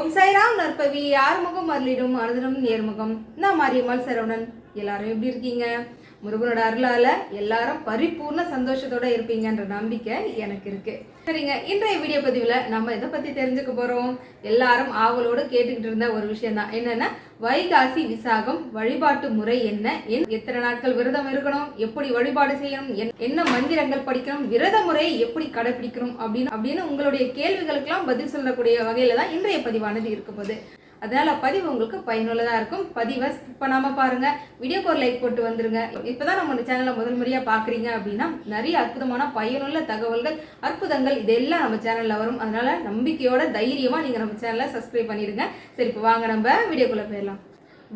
ஓம் சைராம் நற்பவி ஆறுமுகம் அருளிடும் அனுதினம் நேர்முகம். நான் மாரியம்மாள் சரவணன் எல்லாரும் எப்படி இருக்கீங்க? முருகனோட அருளால் எல்லாரும் பரிபூர்ண சந்தோஷத்தோட இருப்பீங்கன்ற நம்பிக்கை எனக்கு இருக்குது சரிங்க. இன்றைய வீடியோ பதிவுல நம்ம இதை பத்தி தெரிஞ்சுக்க போறோம்? எல்லாரும் ஆவலோடு கேட்டுக்கிட்டு இருந்த ஒரு விஷயம் தான் என்னன்னா வைகாசி விசாகம் வழிபாட்டு முறை என்ன? என்- எத்தனை நாட்கள் விரதம் இருக்கணும்? எப்படி வழிபாடு செய்யணும்? என்- என்ன மந்திரங்கள் படிக்கணும்? விரத முறையை எப்படி கடைபிடிக்கணும்? அப்படின்னு அப்படின்னு உங்களுடைய கேள்விகளுக்கெல்லாம் பதில் சொல்லக்கூடிய வகையில தான் இன்றைய பதிவானது இருக்க போகுது. அதனால் பதிவு உங்களுக்கு பயனுள்ளதாக இருக்கும். பதிவை ஸ்கிப் பண்ணாமல் பாருங்கள் வீடியோக்கு ஒரு லைக் போட்டு வந்துருங்க. இப்பதான் நம்ம சேனலை முதல் முறையாக பார்க்குறீங்க அப்படின்னா நிறைய அற்புதமான பயனுள்ள தகவல்கள் அற்புதங்கள் இதெல்லாம் நம்ம சேனலில் வரும். அதனால் நம்பிக்கையோட தைரியமாக நீங்கள் நம்ம சேனலை சப்ஸ்கிரைப் பண்ணிடுங்க. சரி இப்போ வாங்க நம்ம வீடியோக்குள்ளே போயிடலாம்.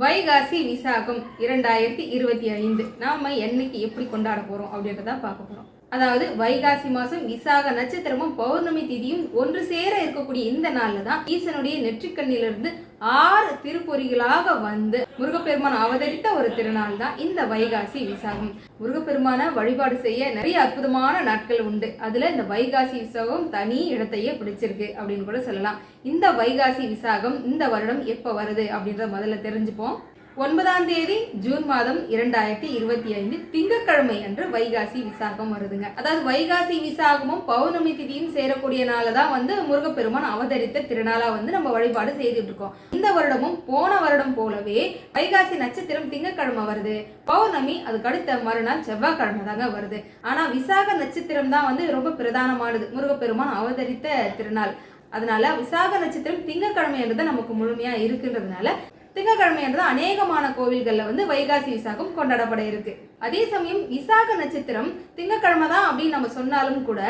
வைகாசி விசாகம் இரண்டாயிரத்தி இருபத்தி ஐந்து. நாம என்னைக்கு எப்படி கொண்டாட போகிறோம் அப்படின்றத பார்க்க போகிறோம் அதாவது வைகாசி மாதம் விசாக நட்சத்திரமும் பௌர்ணமி திதியும் ஒன்று சேர இருக்கக்கூடிய இந்த நாளில் தான் ஈசனுடைய நெற்றிக்கண்ணிலிருந்து ஆறு திருப்பொறிகளாக வந்து முருகப்பெருமான் அவதரித்த ஒரு திருநாள் தான் இந்த வைகாசி விசாகம். முருகப்பெருமான வழிபாடு செய்ய நிறைய அற்புதமான நாட்கள் உண்டு. அதுல இந்த வைகாசி விசாகம் தனி இடத்தையே பிடிச்சிருக்கு அப்படின்னு கூட சொல்லலாம். இந்த வைகாசி விசாகம் இந்த வருடம் எப்ப வருது அப்படின்றத முதல்ல தெரிஞ்சுப்போம். ஒன்பதாம் தேதி ஜூன் மாதம் இரண்டாயிரத்தி இருபத்தி ஐந்து திங்கக்கிழமை அன்று வைகாசி விசாகம் வருதுங்க. அதாவது வைகாசி விசாகமும் பௌர்ணமி திதியும் சேரக்கூடிய நாள தான் வந்து முருகப்பெருமான் அவதரித்த திருநாளா வந்து நம்ம வழிபாடு செய்துட்டு இருக்கோம் இந்த வருடமும் போன வருடம் போலவே வைகாசி நட்சத்திரம் திங்கக்கிழமை வருது. பௌர்ணமி அதுக்கு அடுத்த மறுநாள் செவ்வாய்க்கிழமை தாங்க வருது. ஆனா விசாக நட்சத்திரம் தான் வந்து ரொம்ப பிரதானமானது. முருகப்பெருமான் அவதரித்த திருநாள். அதனால விசாக நட்சத்திரம் திங்கக்கிழமை என்றது நமக்கு முழுமையா இருக்குன்றதுனால திங்கக்கிழமை என்றது அநேகமான கோவில்களில் வந்து வைகாசி விசாகம் கொண்டாடப்பட இருக்குது அதே சமயம் விசாக நட்சத்திரம் திங்கக்கிழமை தான் அப்படின்னு நம்ம சொன்னாலும் கூட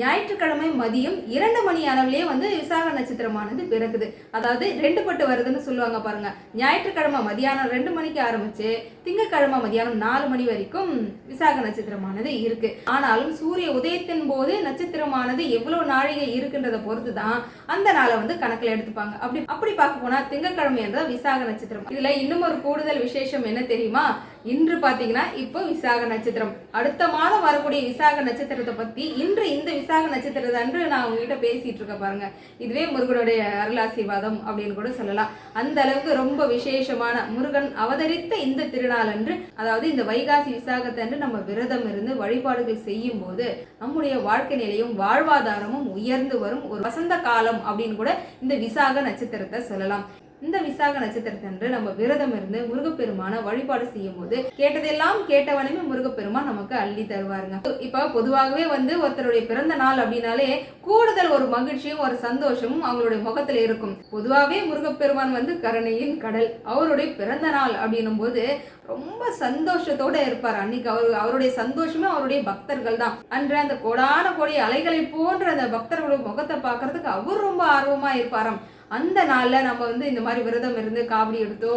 ஞாயிற்றுக்கிழமை மதியம் இரண்டு மணி அளவிலேயே வந்து விசாக நட்சத்திரமானது பிறகுது அதாவது ரெண்டு பட்டு வருதுன்னு சொல்லுவாங்க பாருங்க. ஞாயிற்றுக்கிழமை மதியானம் ரெண்டு மணிக்கு ஆரம்பிச்சு திங்கக்கிழமை மதியானம் நாலு மணி வரைக்கும் விசாக நட்சத்திரமானது இருக்கு. ஆனாலும் சூரிய உதயத்தின் போது நட்சத்திரமானது எவ்வளவு நாழிகை இருக்குன்றத பொறுத்து தான் அந்த நாளை வந்து கணக்குல எடுத்துப்பாங்க. அப்படி அப்படி பார்க்க போனா திங்கக்கிழமை என்றது விசாக நட்சத்திரம். இதுல இன்னும் ஒரு கூடுதல் விசேஷம் என்ன தெரியுமா? இன்று பார்த்தீங்கன்னா இப்போ விசாக நட்சத்திரம். அடுத்த மாதம் வரக்கூடிய விசாக நட்சத்திரத்தை பற்றி இன்று இந்த விசாக நட்சத்திரத்தை அன்று நான் உங்ககிட்ட பேசிகிட்டு இருக்க பாருங்க. இதுவே முருகனுடைய அருளாசீர்வாதம் அப்படின்னு கூட சொல்லலாம். அந்த அளவுக்கு ரொம்ப விசேஷமான முருகன் அவதரித்த இந்த திருநாள் அன்று அதாவது இந்த வைகாசி விசாகத்தன்று நம்ம விரதம் இருந்து வழிபாடுகள் செய்யும் போது நம்முடைய வாழ்க்கை நிலையும் வாழ்வாதாரமும் உயர்ந்து வரும் ஒரு வசந்த காலம் அப்படின்னு கூட இந்த விசாக நட்சத்திரத்தை சொல்லலாம். இந்த விசாக நட்சத்திரத்தன்று நம்ம விரதம் இருந்து முருகப்பெருமான வழிபாடு செய்யும் போது கேட்டதெல்லாம் கேட்டவனுமே முருகப்பெருமான் நமக்கு அள்ளி தருவாருங்க. இப்ப பொதுவாகவே வந்து ஒருத்தருடைய பிறந்த நாள் அப்படின்னாலே கூடுதல் ஒரு மகிழ்ச்சியும் ஒரு சந்தோஷமும் அவங்களுடைய முகத்துல இருக்கும். பொதுவாகவே முருகப்பெருமான் வந்து கருணையின் கடல் அவருடைய பிறந்த நாள் அப்படின்னும் போது ரொம்ப சந்தோஷத்தோட இருப்பார். அன்னைக்கு அவர் அவருடைய சந்தோஷமே அவருடைய பக்தர்கள் தான். அன்று அந்த கொடான கொடி அலைகளை போன்ற அந்த பக்தர்களுடைய முகத்தை பார்க்கறதுக்கு அவர் ரொம்ப ஆர்வமா இருப்பாராம். அந்த நாளில் நம்ம வந்து இந்த மாதிரி விரதம் இருந்து காவடி எடுத்தோ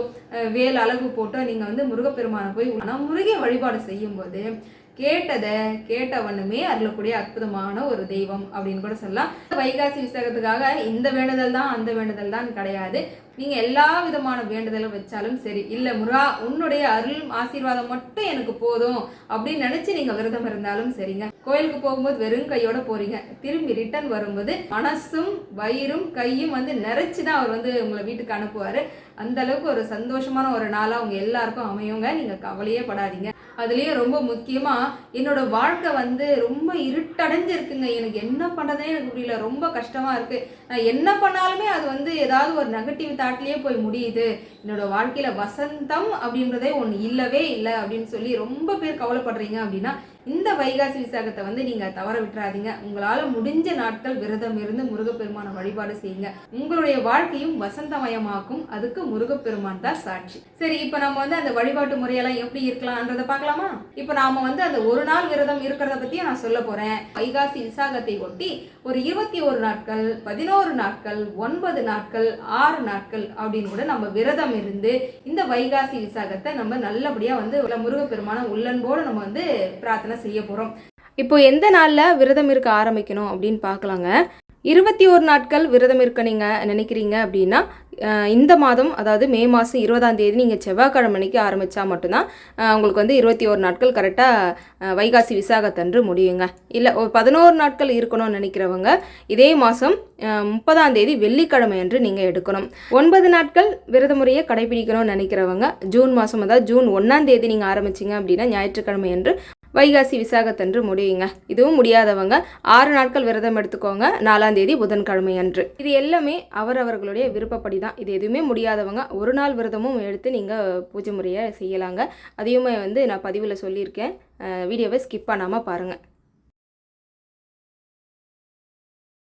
வேல் அழகு போட்டோ நீங்கள் வந்து முருகப்பெருமானை போய் ஆனால் முருகை வழிபாடு செய்யும்போது கேட்டதை கேட்டவண்ணுமே அருளக்கூடிய அற்புதமான ஒரு தெய்வம் அப்படின்னு கூட சொல்லலாம். வைகாசி விசேகத்துக்காக இந்த வேண்டுதல் தான் அந்த வேண்டுதல் தான் கிடையாது. நீங்கள் எல்லா விதமான வேண்டுதலும் வச்சாலும் சரி இல்லை முருகா உன்னுடைய அருள் ஆசீர்வாதம் மட்டும் எனக்கு போதும் அப்படின்னு நினச்சி நீங்கள் விரதம் இருந்தாலும் சரிங்க. கோயிலுக்கு போகும்போது வெறும் கையோட போறீங்க. திரும்பி ரிட்டர்ன் வரும்போது மனசும் வயிறும் கையும் வந்து நிறைச்சு தான் அவர் வந்து உங்களை வீட்டுக்கு அனுப்புவாரு. அந்த அளவுக்கு ஒரு சந்தோஷமான ஒரு நாளாக அவங்க எல்லாருக்கும் அமையுங்க. நீங்க கவலையே படாதீங்க. அதுலயும் ரொம்ப முக்கியமா என்னோட வாழ்க்கை வந்து ரொம்ப இருட்டடைஞ்சிருக்குங்க. எனக்கு என்ன பண்ணுறதுனே எனக்கு புரியல. ரொம்ப கஷ்டமா இருக்கு. நான் என்ன பண்ணாலுமே அது வந்து ஏதாவது ஒரு நெகட்டிவ் தாட்லயே போய் முடியுது. என்னோட வாழ்க்கையில் வசந்தம் அப்படின்றதே ஒன்று இல்லவே இல்லை அப்படின்னு சொல்லி ரொம்ப பேர் கவலைப்படுறீங்க அப்படின்னா இந்த வைகாசி விசாகத்தை வந்து நீங்கள் தவற விட்டுறாதீங்க. உங்களால் முடிஞ்ச நாட்கள் விரதம் இருந்து முருகப்பெருமான வழிபாடு செய்யுங்க. உங்களுடைய வாழ்க்கையும் வசந்தமயமாக்கும். அதுக்கு முருகப்பெருமான் தான் சாட்சி. சரி இப்போ நம்ம வந்து அந்த வழிபாட்டு முறையெல்லாம் எப்படி இருக்கலாம்ன்றத பார்க்கலாமா? இப்போ நாம வந்து அந்த ஒரு நாள் விரதம் இருக்கிறத பற்றியும் நான் சொல்ல போகிறேன் வைகாசி விசாகத்தை ஒட்டி ஒரு இருபத்தி ஒரு நாட்கள் பதினோரு நாட்கள் ஒன்பது நாட்கள் ஆறு நாட்கள் அப்படின்னு கூட நம்ம விரதம் இருந்து இந்த வைகாசி விசாகத்தை நம்ம நல்லபடியாக வந்து முருகப்பெருமான உள்ளன்போடு நம்ம வந்து பிரார்த்தனை செய்ய போகிறோம் இப்போ எந்த நாளில் விரதம் இருக்க ஆரம்பிக்கணும் அப்படின்னு பார்க்கலாங்க. இருபத்தி ஒரு நாட்கள் விரதம் இருக்க நீங்கள் நினைக்கிறீங்க அப்படின்னா இந்த மாதம் அதாவது மே மாதம் இருபதாம் தேதி நீங்கள் செவ்வாய்க்கிழமைக்கு ஆரம்பித்தா மட்டும்தான் உங்களுக்கு வந்து இருபத்தி ஒரு நாட்கள் கரெக்டாக வைகாசி விசாகத்தன்று முடியுங்க. இல்லை ஒரு பதினோரு நாட்கள் இருக்கணும்னு நினைக்கிறவங்க இதே மாதம் முப்பதாம் தேதி வெள்ளிக்கிழமை அன்று நீங்கள் எடுக்கணும். ஒன்பது நாட்கள் விரத முறையை கடைபிடிக்கணும்னு நினைக்கிறவங்க ஜூன் மாதம் அதாவது ஜூன் ஒன்றாம் தேதி நீங்கள் ஆரம்பிச்சிங்க அப்படின்னா ஞாயிற்றுக்கிழமை அன்று வைகாசி விசாகத்தன்று முடியுங்க. இதுவும் முடியாதவங்க ஆறு நாட்கள் விரதம் எடுத்துக்கோங்க. நாலாம் தேதி புதன்கிழமை அன்று. இது எல்லாமே அவரவர்களுடைய விருப்பப்படி தான் இது எதுவுமே முடியாதவங்க ஒரு நாள் விரதமும் எடுத்து நீங்கள் பூஜை முறையை செய்யலாங்க. அதையுமே வந்து நான் பதிவில் சொல்லியிருக்கேன். வீடியோவை ஸ்கிப் பண்ணாமல் பாருங்கள்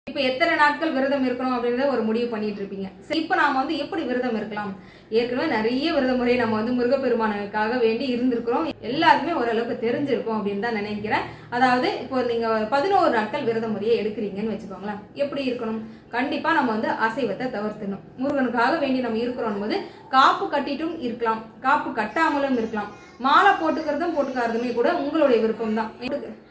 இப்போ எத்தனை நாட்கள் விரதம் இருக்கணும் அப்படின்றத ஒரு முடிவு பண்ணிட்டு இருப்பீங்க. சரி இப்போ நாம் வந்து எப்படி விரதம் இருக்கலாம்? ஏற்கனவே நிறைய விரத முறை நம்ம வந்து முருகப்பெருமானுக்காக வேண்டி இருந்திருக்கிறோம். எல்லாருக்குமே ஓரளவுக்கு தெரிஞ்சிருக்கும் அப்படின்னு தான் நினைக்கிறேன். அதாவது இப்போ நீங்கள் பதினோரு நாட்கள் விரத முறையை எடுக்கிறீங்கன்னு வச்சுக்கோங்களேன். எப்படி இருக்கணும்? கண்டிப்பாக நம்ம வந்து அசைவத்தை தவிர்த்தணும். முருகனுக்காக வேண்டி நம்ம இருக்கிறோம் போது காப்பு கட்டிட்டும் இருக்கலாம். காப்பு கட்டாமலும் இருக்கலாம். மாலை போட்டுக்கிறதும் போட்டுக்காரதுமே கூட உங்களுடைய விருப்பம் தான்.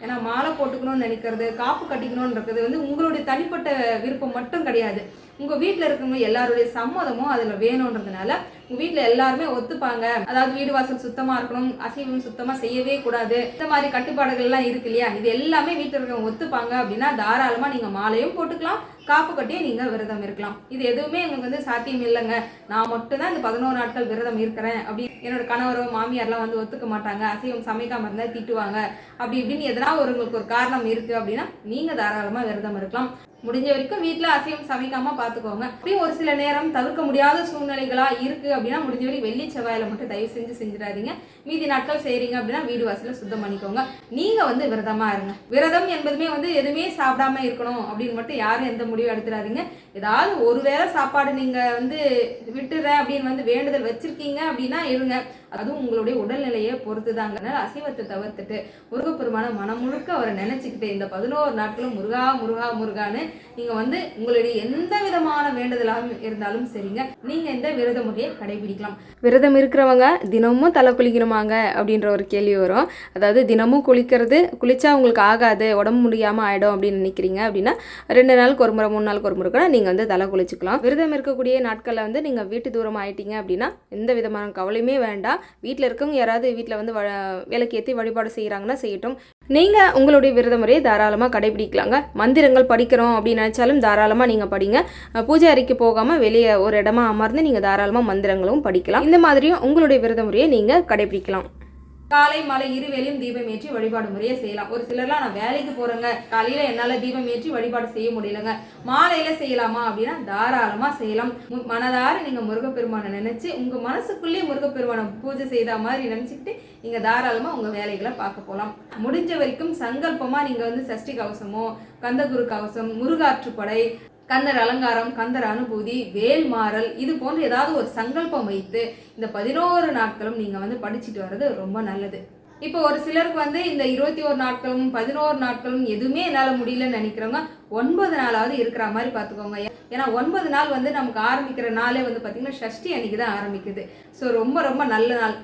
ஏன்னா மாலை போட்டுக்கணும்னு நினைக்கிறது காப்பு கட்டிக்கணும்ன்றது வந்து உங்களுடைய தனிப்பட்ட விருப்பம் மட்டும் கிடையாது. உங்கள் வீட்டில் இருக்கவங்க எல்லாருடைய சம்மதமும் அதில் வேணுன்றதுனால உங்கள் வீட்டில் எல்லாருமே ஒத்துப்பாங்க. அதாவது வீடு வாசல் சுத்தமாக இருக்கணும் அசைவம் சுத்தமாக செய்யவே கூடாது. இந்த மாதிரி கட்டுப்பாடுகள்லாம் இருக்கு இல்லையா? இது எல்லாமே வீட்டில் இருக்கவங்க ஒத்துப்பாங்க அப்படின்னா தாராளமாக நீங்கள் மாலையும் போட்டுக்கலாம் காப்பு கட்டியே நீங்கள் விரதம் இருக்கலாம். இது எதுவுமே எங்களுக்கு வந்து சாத்தியம் இல்லைங்க. நான் மட்டும்தான் இந்த பதினோரு நாட்கள் விரதம் இருக்கிறேன் அப்படி என்னோட கணவரோ மாமியார்லாம் வந்து ஒத்துக்க மாட்டாங்க. அசைவம் சமைக்காமல் இருந்தால் திட்டுவாங்க. அப்படி இப்படின்னு எதனா ஒரு உங்களுக்கு ஒரு காரணம் இருக்குது அப்படின்னா நீங்கள் தாராளமாக விரதம் இருக்கலாம். முடிஞ்ச வரைக்கும் வீட்டில் அசைவம் சமைக்காமல் பார்த்துக்கோங்க அப்படியும் ஒரு சில நேரம் தவிர்க்க முடியாத சூழ்நிலைகளாக இருக்குது அப்படின்னா முடிஞ்ச வரைக்கும் வெள்ளி செவ்வாயில் மட்டும் தயவு செஞ்சு செஞ்சிடாதீங்க. மீதி நாட்கள் செய்கிறீங்க அப்படின்னா வீடு வாசலில் சுத்தம் பண்ணிக்கோங்க. நீங்கள் வந்து விரதமாக இருங்க. விரதம் என்பதுமே வந்து எதுவுமே சாப்பிடாம இருக்கணும் அப்படின்னு மட்டும் யாரும் எந்த முடிவும் எடுத்துடாதீங்க. ஏதாவது ஒரு வேளை சாப்பாடு நீங்கள் வந்து விட்டுறேன் அப்படின்னு வந்து வேண்டுதல் வச்சிருக்கீங்க அப்படின்னா இருங்க. அதுவும் உங்களுடைய உடல்நிலையை பொறுத்து தாங்க அசைவத்தை தவிர்த்துட்டு முருகப்பெருமான மனம் முழுக்க அவரை நினச்சிக்கிட்டு இந்த பதினோரு நாட்களும் முருகா முருகா முருகான்னு நீங்க வந்து உங்களுடைய எந்த விதமான வேண்டுதலாக இருந்தாலும் சரிங்க. நீங்க இந்த விரத முறையை கடைபிடிக்கலாம். விரதம் இருக்கிறவங்க தினமும் தலை குளிக்கணுமாங்க அப்படின்ற ஒரு கேள்வி வரும். அதாவது தினமும் குளிக்கிறது குளிச்சா உங்களுக்கு ஆகாது உடம்பு முடியாமல் ஆயிடும் அப்படின்னு நினைக்கிறீங்க அப்படின்னா ரெண்டு நாளுக்கு ஒரு முறை மூணு நாளுக்கு ஒரு முறை கூட நீங்கள் வந்து தலை குளிச்சுக்கலாம். விரதம் இருக்கக்கூடிய நாட்களில் வந்து நீங்க வீட்டு தூரம் ஆயிட்டீங்க அப்படின்னா எந்த விதமான கவலையுமே வேண்டாம். வீட்டில் இருக்கவங்க யாராவது வீட்டில் வந்து வ- விளக்கு ஏற்றி வழிபாடு செய்கிறாங்கன்னா செய்யட்டும். நீங்கள் உங்களுடைய விரத முறையை தாராளமாக கடைபிடிக்கலாங்க. மந்திரங்கள் படிக்கிறோம் அப்படின்னு நினச்சாலும் தாராளமாக நீங்கள் படிங்க. பூஜை அறைக்கு போகாமல் வெளியே ஒரு இடமா அமர்ந்து நீங்கள் தாராளமாக மந்திரங்களும் படிக்கலாம். இந்த மாதிரியும் உங்களுடைய விரத முறையை நீங்கள் கடைபிடிக்கலாம். காலை மாலை இருவேளையும் தீபம் ஏற்றி வழிபாடு முறையை செய்யலாம். ஒரு சிலர்லாம் நான் வேலைக்கு போறேங்க. காலையில என்னால தீபம் ஏற்றி வழிபாடு செய்ய முடியலங்க. மாலையில செய்யலாமா? அப்படின்னா தாராளமா செய்யலாம். மனதார நீங்க முருகப்பெருமானை நினைச்சு உங்க மனசுக்குள்ளேயே முருகப்பெருமானை பூஜை செய்த மாதிரி நினைச்சுக்கிட்டு நீங்க தாராளமா உங்க வேலைகளை பார்க்க போகலாம் முடிஞ்ச வரைக்கும் சங்கல்பமா நீங்க வந்து சஷ்டி கவசமோ கந்தகுரு கவசம் முருகாற்றுப்படை கந்தர் அலங்காரம் கந்தர் அனுபூதி வேல் மாறல் இது போன்ற ஏதாவது ஒரு சங்கல்பம் வைத்து இந்த பதினோரு நாட்களும் நீங்கள் வந்து படிச்சுட்டு வர்றது ரொம்ப நல்லது. இப்போ ஒரு சிலருக்கு வந்து இந்த இருபத்தி ஒரு நாட்களும் பதினோரு நாட்களும் எதுவுமே என்னால் முடியலன்னு நினைக்கிறவங்க ஒன்பது நாளாவது இருக்கிற மாதிரி பார்த்துக்கோங்க ஏன்னா ஒன்பது நாள் வந்து நமக்கு ஆரம்பிக்கிற நாளே வந்து பார்த்தீங்கன்னா ஷஷ்டி அன்னைக்கு தான் ஆரம்பிக்குது. ஸோ ரொம்ப ரொம்ப நல்ல நாள்.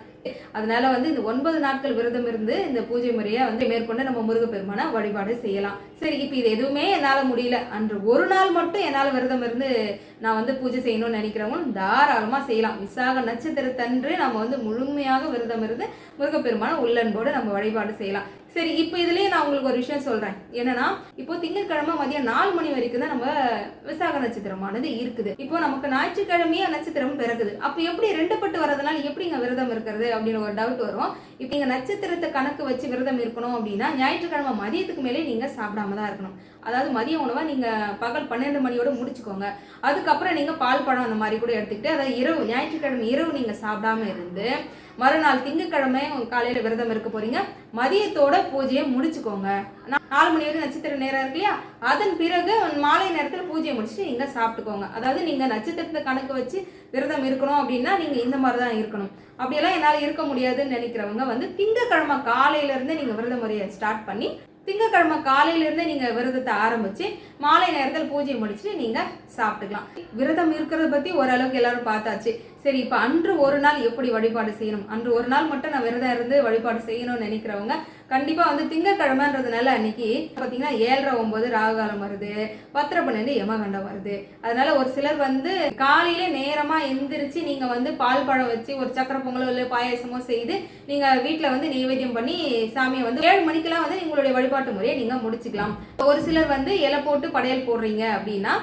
அதனால வந்து இந்த ஒன்பது நாட்கள் விரதம் இருந்து இந்த பூஜை முறையை வந்து மேற்கொண்டு நம்ம முருகப்பெருமான வழிபாடு செய்யலாம். சரி இப்போ இது எதுவுமே என்னால் முடியல. அன்று ஒரு நாள் மட்டும் என்னால் விரதம் இருந்து நான் வந்து பூஜை செய்யணும்னு நினைக்கிறவங்களும் தாராளமாக செய்யலாம். விசாக நட்சத்திரத்தன்று நம்ம வந்து முழுமையாக விரதம் இருந்து முருகப்பெருமான உள்ளன்போடு நம்ம வழிபாடு செய்யலாம். சரி இப்போ இதுலயே நான் உங்களுக்கு ஒரு விஷயம் சொல்றேன். என்னன்னா இப்போ திங்கட்கிழமை மதியம் நாலு மணி வரைக்கும் தான் நம்ம விசாக நட்சத்திரமானது இருக்குது. இப்போ நமக்கு ஞாயிற்றுக்கிழமையே நட்சத்திரம் பிறகுது அப்போ எப்படி ரெண்டு பட்டு வரதுனால எப்படிங்க விரதம் இருக்கிறது அப்படின்னு ஒரு டவுட் வரும். இப்போ நீங்கள் நட்சத்திரத்தை கணக்கு வச்சு விரதம் இருக்கணும் அப்படின்னா ஞாயிற்றுக்கிழமை மதியத்துக்கு மேலே நீங்க சாப்பிடாம தான் இருக்கணும். அதாவது மதிய உணவை நீங்கள் பகல் பன்னெண்டு மணியோட முடிச்சுக்கோங்க. அதுக்கப்புறம் நீங்கள் பால் பழம் அந்த மாதிரி கூட எடுத்துக்கிட்டு அதாவது இரவு ஞாயிற்றுக்கிழமை இரவு நீங்கள் சாப்பிடாம இருந்து மறுநாள் திங்கக்கிழமை காலையில் விரதம் இருக்க போகிறீங்க மதியத்தோட பூஜையை முடிச்சுக்கோங்க. நாலு மணி வரைக்கும் நட்சத்திர நேரம் இருக்கு இல்லையா? அதன் பிறகு மாலை நேரத்தில் பூஜையை முடிச்சுட்டு நீங்கள் சாப்பிட்டுக்கோங்க. அதாவது நீங்கள் நட்சத்திரத்தை கணக்கு வச்சு விரதம் இருக்கணும் அப்படின்னா நீங்கள் இந்த மாதிரி தான் இருக்கணும். அப்படியெல்லாம் என்னால் இருக்க முடியாதுன்னு நினைக்கிறவங்க வந்து திங்கக்கிழமை காலையிலேருந்து நீங்கள் விரத முறையை ஸ்டார்ட் பண்ணி திங்கக்கிழமை காலையிலேருந்தே நீங்கள் விரதத்தை ஆரம்பித்து மாலை நேரத்தில் பூஜை முடிச்சுட்டு நீங்கள் சாப்பிட்டுக்கலாம். விரதம் இருக்கிறத பற்றி ஓரளவுக்கு எல்லாரும் பார்த்தாச்சு. சரி இப்போ அன்று ஒரு நாள் எப்படி வழிபாடு செய்யணும்? அன்று ஒரு நாள் மட்டும் நான் விரதம் இருந்து வழிபாடு செய்யணும்னு நினைக்கிறவங்க கண்டிப்பாக வந்து திங்கக்கிழமைன்றதுனால அன்னைக்கு பார்த்தீங்கன்னா ஏழரை ஒம்பது ராகுகாலம் வருது பத்திர பன்னெண்டு யமகண்டம் வருது. அதனால ஒரு சிலர் வந்து காலையில நேரமாக எந்திரிச்சு நீங்கள் வந்து பால் பழம் வச்சு ஒரு சக்கரை பொங்கலோ இல்லை பாயாசமோ செய்து நீங்கள் வீட்டில் வந்து நெய்வேத்தியம் பண்ணி சாமியை வந்து ஏழு மணிக்கெல்லாம் வந்து உங்களுடைய வழிபாட்டு முறையை நீங்கள் முடிச்சுக்கலாம். ஒரு சிலர் வந்து இலை போட்டு படையல் போடுறீங்க அப்படின்னா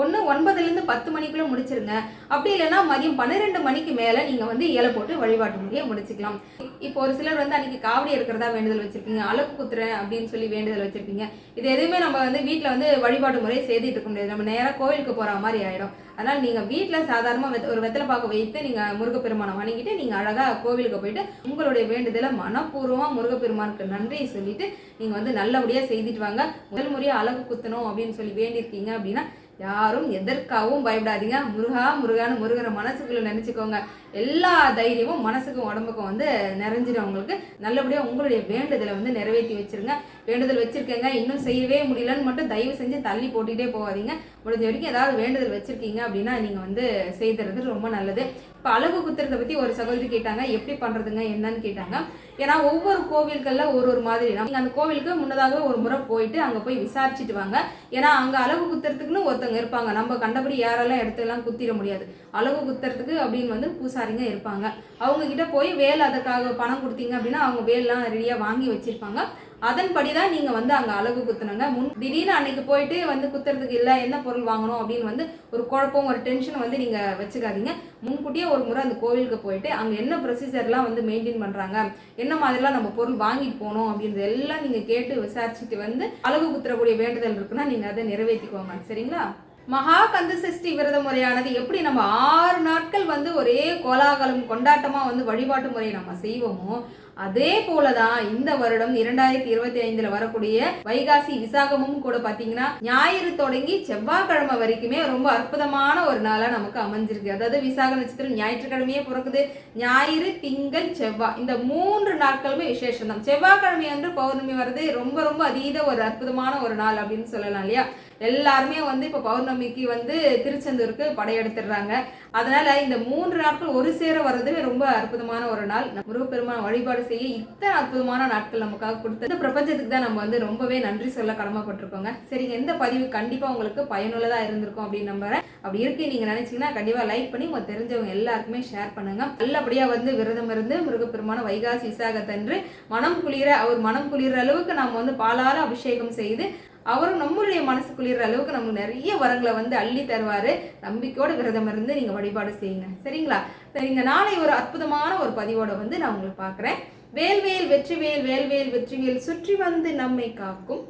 ஒன்று ஒன்பதுலேருந்து பத்து மணிக்குள்ளே முடிச்சிருங்க. அப்படி இல்லைன்னா மதியம் பன்னிரெண்டு மணிக்கு மேலே நீங்கள் வந்து இலை போட்டு வழிபாட்டு முறையை முடிச்சுக்கலாம். இப்போ ஒரு சிலர் வந்து அன்றைக்கி காவடி இருக்கிறதா வேண்டுதல் வச்சுருக்கீங்க அழகு குத்துறேன் அப்படின்னு சொல்லி வேண்டுதல் வச்சுருப்பீங்க இது எதுவுமே நம்ம வந்து வீட்டில் வந்து வழிபாட்டு முறையை செய்துட்டு இருக்க முடியாது. நம்ம நேராக கோவிலுக்கு போகிற மாதிரி ஆகிடும் அதனால் நீங்கள் வீட்டில் சாதாரணமாக ஒரு வெத்தலை பாக்கு வைத்து நீங்கள் முருகப்பெருமானை வணங்கிட்டு நீங்கள் அழகாக கோவிலுக்கு போயிட்டு உங்களுடைய வேண்டுதலை மனப்பூர்வமாக முருகப்பெருமானுக்கு நன்றியை சொல்லிட்டு நீங்கள் வந்து நல்லபடியாக செய்துட்டு வாங்க. முதல் முறையாக அழகு குத்தணும் அப்படின்னு சொல்லி வேண்டியிருக்கீங்க அப்படின்னா யாரும் எதற்காகவும் பயப்படாதீங்க. முருகா முருகான்னு முருகனை மனசுக்குள்ள நினைச்சுக்கோங்க. எல்லா தைரியமும் மனசுக்கும் உடம்புக்கும் வந்து நிறைஞ்சிடவங்களுக்கு நல்லபடியாக உங்களுடைய வேண்டுதலை வந்து நிறைவேற்றி வச்சுருங்க. வேண்டுதல் வச்சுருக்கேங்க. இன்னும் செய்யவே முடியலன்னு மட்டும் தயவு செஞ்சு தள்ளி போட்டுக்கிட்டே போகாதீங்க. முடிஞ்ச வரைக்கும் ஏதாவது வேண்டுதல் வச்சுருக்கீங்க அப்படின்னா நீங்கள் வந்து செய்துறது ரொம்ப நல்லது. இப்போ அழகு குத்துறதை பற்றி ஒரு சகோதரி கேட்டாங்க. எப்படி பண்ணுறதுங்க என்னன்னு கேட்டாங்க. ஏன்னா ஒவ்வொரு கோவில்களில் ஒரு ஒரு மாதிரி. நீங்கள் அந்த கோவிலுக்கு முன்னதாக ஒரு முறை போயிட்டு அங்கே போய் விசாரிச்சுட்டு வாங்க. ஏன்னா அங்கே அழகு குத்துறதுக்குன்னு ஒருத்தவங்க இருப்பாங்க. நம்ம கண்டபடி யாரெல்லாம் இடத்துலாம் குத்திட முடியாது. அழகு குத்துறதுக்கு அப்படின்னு வந்து பூசாரிங்க இருப்பாங்க. அவங்க கிட்ட போய் வேல் அதற்காக பணம் கொடுத்தீங்க அப்படின்னா அவங்க வேல்லாம் ரெடியாக வாங்கி வச்சிருப்பாங்க. அதன்படி தான் நீங்கள் வந்து அங்கே அழகு குத்துனுங்க. முன் திடீர்னு அன்னைக்கு போயிட்டு வந்து குத்துறதுக்கு இல்லை என்ன பொருள் வாங்கணும் அப்படின்னு வந்து ஒரு குழப்பம் ஒரு டென்ஷன் வந்து நீங்கள் வச்சுக்காதீங்க. முன்கூட்டியே ஒரு முறை அந்த கோவிலுக்கு போயிட்டு அங்கே என்ன ப்ரொசீஜர்லாம் வந்து மெயின்டைன் பண்ணுறாங்க என்ன மாதிரிலாம் நம்ம பொருள் வாங்கிட்டு போகணும் அப்படின்றது எல்லாம் நீங்கள் கேட்டு விசாரிச்சுட்டு வந்து அழகு குத்துறக்கூடிய வேண்டுதல் இருக்குன்னா நீங்கள் அதை நிறைவேற்றிக்கோங்க சரிங்களா? மகா கந்த சஷ்டி விரத முறையானது எப்படி நம்ம ஆறு நாட்கள் வந்து ஒரே கோலாகலம் கொண்டாட்டமாக வந்து வழிபாட்டு முறையை நம்ம செய்வோமோ அதே போலதான் இந்த வருடம் இரண்டாயிரத்தி இருபத்தி ஐந்துல வரக்கூடிய வைகாசி விசாகமும் கூட பாத்தீங்கன்னா ஞாயிறு தொடங்கி செவ்வாய்க்கிழமை வரைக்குமே ரொம்ப அற்புதமான ஒரு நாளா நமக்கு அமைஞ்சிருக்கு. அதாவது விசாக நட்சத்திரம் ஞாயிற்றுக்கிழமையே பிறக்குது. ஞாயிறு திங்கள் செவ்வாய். இந்த மூன்று நாட்களுமே விசேஷம் தான் செவ்வாய்க்கிழமை அன்று பௌர்ணமி வர்றது ரொம்ப ரொம்ப அதீத ஒரு அற்புதமான ஒரு நாள் அப்படின்னு சொல்லலாம் இல்லையா? எல்லாருமே வந்து இப்போ பௌர்ணமிக்கு வந்து திருச்செந்தூருக்கு படையெடுத்துடுறாங்க. அதனால இந்த மூன்று நாட்கள் ஒரு சேர வர்றதுமே ரொம்ப அற்புதமான ஒரு நாள். முருகப்பெருமான் வழிபாடு செய்ய இத்தனை அற்புதமான நாட்கள் நமக்காக கொடுத்த இந்த பிரபஞ்சத்துக்கு தான் நம்ம வந்து ரொம்பவே நன்றி சொல்ல கடமைப்பட்டிருக்கோங்க. சரிங்க எந்த பதிவு கண்டிப்பாக உங்களுக்கு பயனுள்ளதாக இருந்திருக்கும் அப்படின்னு நம்புறேன். அப்படி இருக்கு நீங்கள் நினைச்சீங்கன்னா கண்டிப்பாக லைக் பண்ணி உங்க தெரிஞ்சவங்க எல்லாருக்குமே ஷேர் பண்ணுங்க. நல்லபடியாக வந்து விரதம் இருந்து மிருகப்பெருமான வைகாசி விசாகத்தன்று மனம் குளிர அவர் மனம் குளிர அளவுக்கு நம்ம வந்து பாலால அபிஷேகம் செய்து அவரும் நம்மளுடைய மனசு குளிர்ற அளவுக்கு நமக்கு நிறைய வரங்களை வந்து அள்ளி தருவார். நம்பிக்கையோட விரதம் இருந்து நீங்கள் வழிபாடு செய்யுங்க. சரிங்களா? சரிங்க நாளை ஒரு அற்புதமான ஒரு பதிவோட வந்து நான் உங்களுக்கு பார்க்குறேன். வேல்வேல் வெற்றிவேல் வேல்வேல் வெற்றிவேல் சுற்றி வந்து நம்மை காக்கும்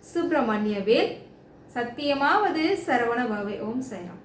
சுப்பிரமணிய வேல். சத்தியமாவது சரவண பவே. ஓம் சைராம்.